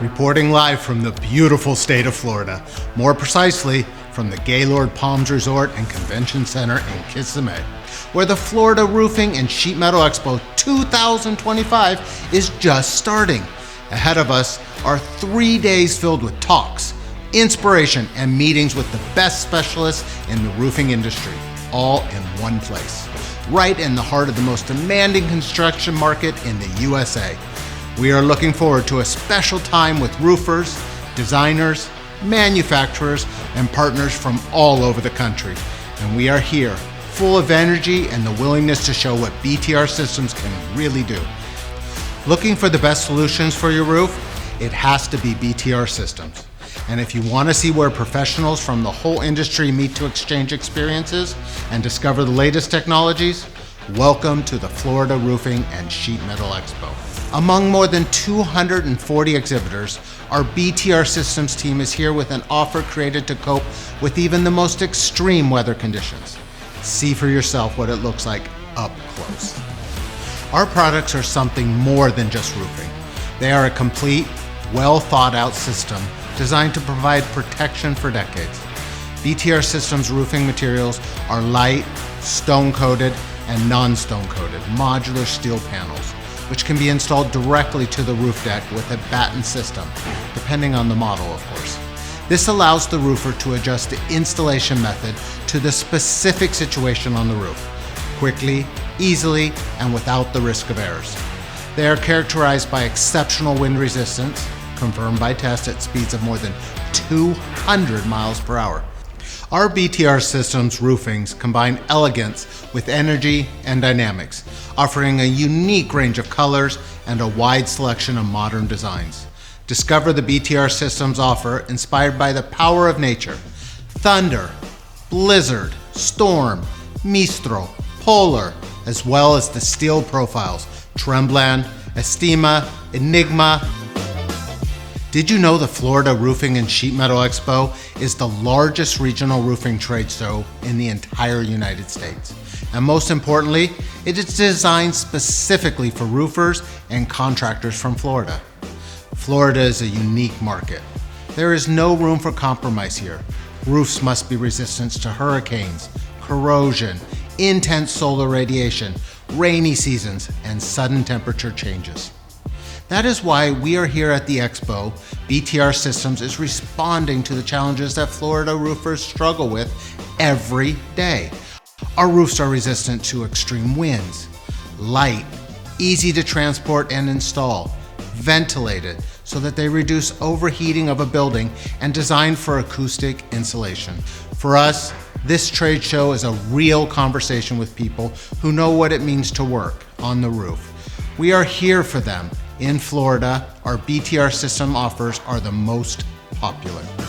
reporting live from the beautiful state of Florida, more precisely from the Gaylord Palms Resort and Convention Center in Kissimmee, where the Florida Roofing and Sheet Metal Expo 2025 is just starting. Ahead of us are three days filled with talks, inspiration, and meetings with the best specialists in the roofing industry, all in one place, right in the heart of the most demanding construction market in the USA. We are looking forward to a special time with roofers, designers, manufacturers, and partners from all over the country. And we are here, full of energy and the willingness to show what BTR systems can really do. Looking for the best solutions for your roof? It has to be BTR Systems. And if you want to see where professionals from the whole industry meet to exchange experiences and discover the latest technologies, welcome to the Florida Roofing and Sheet Metal Expo. Among more than 240 exhibitors, our BTR Systems team is here with an offer created to cope with even the most extreme weather conditions. See for yourself what it looks like up close. Our products are something more than just roofing. They are a complete, well thought out system designed to provide protection for decades. BTR Systems roofing materials are light, stone coated, and non stone coated modular steel panels, which can be installed directly to the roof deck with a batten system, depending on the model, of course. This allows the roofer to adjust the installation method to the specific situation on the roof, quickly, easily, and without the risk of errors. They are characterized by exceptional wind resistance, confirmed by tests at speeds of more than 200 miles per hour. Our BTR Systems roofings combine elegance with energy and dynamics, offering a unique range of colors and a wide selection of modern designs. Discover the BTR Systems offer inspired by the power of nature thunder, blizzard, storm, mistral, polar, as well as the steel profiles Tremblant, Estima, Enigma. Did you know the Florida Roofing and Sheet Metal Expo is the largest regional roofing trade show in the entire United States? And most importantly, it is designed specifically for roofers and contractors from Florida. Florida is a unique market. There is no room for compromise here. Roofs must be resistant to hurricanes, corrosion, intense solar radiation, rainy seasons, and sudden temperature changes. That is why we are here at the Expo. BTR Systems is responding to the challenges that Florida roofers struggle with every day. Our roofs are resistant to extreme winds, light, easy to transport and install, ventilated so that they reduce overheating of a building, and designed for acoustic insulation. For us, this trade show is a real conversation with people who know what it means to work on the roof. We are here for them. In Florida, our BTR system offers are the most popular.